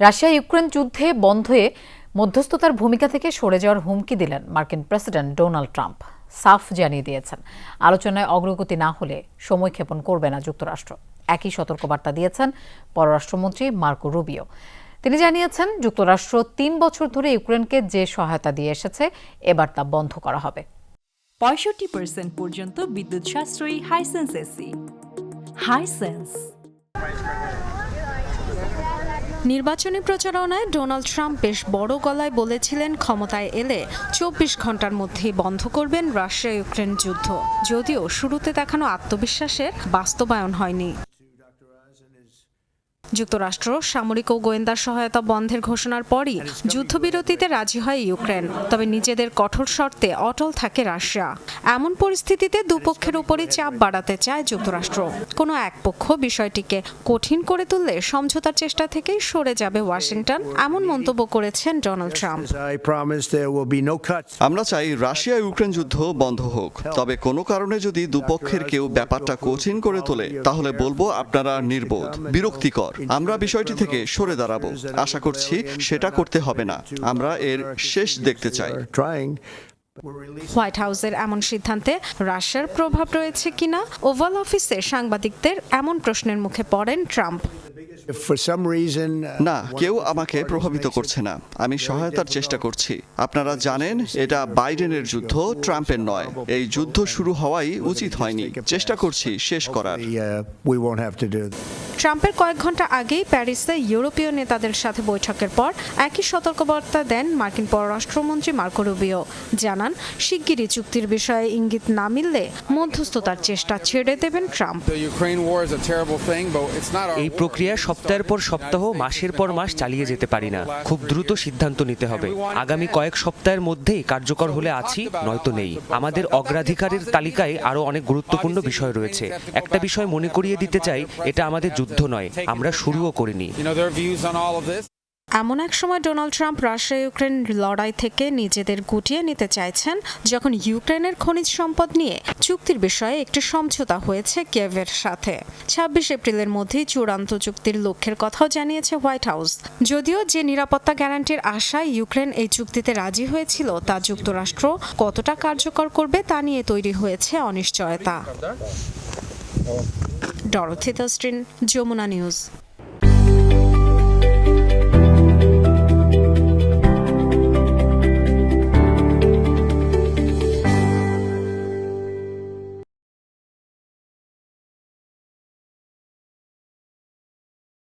Russia Ukraine যুদ্ধে বন্ধে মধ্যস্থতার ভূমিকা থেকে সরে যাওয়ার হুমকি দিলেন মার্কিন প্রেসিডেন্ট ডোনাল্ড ট্রাম্প। সাফ জানিয়ে দিয়েছেন। আলোচনায় অগ্রগতি না হলে সময় ক্ষেপণ করবে না যুক্তরাষ্ট্র। একই সতর্কবার্তা দিয়েছেন পররাষ্ট্রমন্ত্রী মার্কো রুবিও। তিনি জানিয়েছেন, যুক্তরাষ্ট্র তিন বছর ধরে ইউক্রেনকে যে সহায়তা দিয়ে এসেছে, এবার তা বন্ধ করা হবে। পঁয়ষট্টি পার্সেন্ট পর্যন্ত বিদ্যুৎ সাশ্রয়ী হাইসেন্স এসি হাইসেন্স নির্বাচনী প্রচারণায় ডোনাল্ড ট্রাম্প বেশ বড় গলায় বলেছিলেন, ক্ষমতায় এলে চব্বিশ ঘণ্টার মধ্যেই বন্ধ করবেন রাশিয়া ইউক্রেন যুদ্ধ। যদিও শুরুতে দেখানো আত্মবিশ্বাসের বাস্তবায়ন হয়নি। যুক্তরাষ্ট্র সামরিক ও গোয়েন্দা সহায়তা বন্ধের ঘোষণার পরই যুদ্ধবিরতিতে রাজি হয় ইউক্রেন। তবে নিজেদের কঠোর শর্তে অটল থাকে রাশিয়া। এমন পরিস্থিতিতে দুপক্ষের উপরই চাপ বাড়াতে চায় যুক্তরাষ্ট্র। কোনো এক পক্ষ বিষয়টিকে কঠিন করে তুললে সমঝোতার চেষ্টা থেকেই সরে যাবে ওয়াশিংটন এমন মন্তব্য করেছেন Donald Trump. I promise there will be no cuts. আমরা চাই রাশিয়া ইউক্রেন যুদ্ধ বন্ধ হোক। তবে কোনো কারণে যদি দুপক্ষের কেউ ব্যাপারটা কঠিন করে তোলে তাহলে বলব আপনারা নির্বোধ বিরক্তিকর। আমরা বিষয়টি থেকে সরে দাঁড়াবো। আশা করছি সেটা করতে হবে না। আমরা এর শেষ দেখতে চাই। হোয়াইট হাউসের এমন সিদ্ধান্তে রাশিয়ার প্রভাব রয়েছে কিনা? ওভাল অফিসে সাংবাদিকদের এমন প্রশ্নের মুখে পড়েন ট্রাম্প। না কেউ আমাকে প্রভাবিত করছে না। আমি সহায়তার চেষ্টা করছি। আপনারা জানেন এটা বাইডেনের যুদ্ধ ট্রাম্পের নয়। এই যুদ্ধ শুরু হওয়াই উচিত হয়নি। চেষ্টা করছি শেষ করার। ট্রাম্পের কয়েক ঘণ্টা আগেই প্যারিসে ইউরোপীয় নেতাদের সাথে বৈঠকের পর একই সতর্কবার্তা দেন মার্কিন পররাষ্ট্রমন্ত্রী মার্কো রুবিও। জানান শিগগিরই চুক্তির বিষয়ে ইঙ্গিত না মিললে মধ্যস্থতার চেষ্টা ছেড়ে দেবেন ট্রাম্প। এই প্রক্রিয়া সপ্তাহের পর সপ্তাহ মাসের পর মাস চালিয়ে যেতে পারি না। খুব দ্রুত সিদ্ধান্ত নিতে হবে। আগামী কয়েক সপ্তাহের মধ্যেই কার্যকর হলে আছি নয়তো নেই। আমাদের অগ্রাধিকারের তালিকায় আরও অনেক গুরুত্বপূর্ণ বিষয় রয়েছে। একটা বিষয় মনে করিয়ে দিতে চাই এটা আমাদের যুদ্ধ নয় আমরা শুরুও করিনি. এমন এক সময় ডোনাল্ড ট্রাম্প রাশিয়া ইউক্রেন লড়াই থেকে নিজেদের গুটিয়ে নিতে চাইছেন যখন ইউক্রেনের খনিজ সম্পদ নিয়ে চুক্তির বিষয়ে একটি সমঝোতা হয়েছে কিয়েভের সাথে। ছাব্বিশ এপ্রিলের মধ্যেই চূড়ান্ত চুক্তির লক্ষ্যের কথাও জানিয়েছে হোয়াইট হাউস। যদিও যে নিরাপত্তা গ্যারান্টির আশায় ইউক্রেন এই চুক্তিতে রাজি হয়েছিল তা যুক্তরাষ্ট্র কতটা কার্যকর করবে তা নিয়ে তৈরি হয়েছে অনিশ্চয়তা। ডরথি দস্ট্রিন যমুনা নিউজ।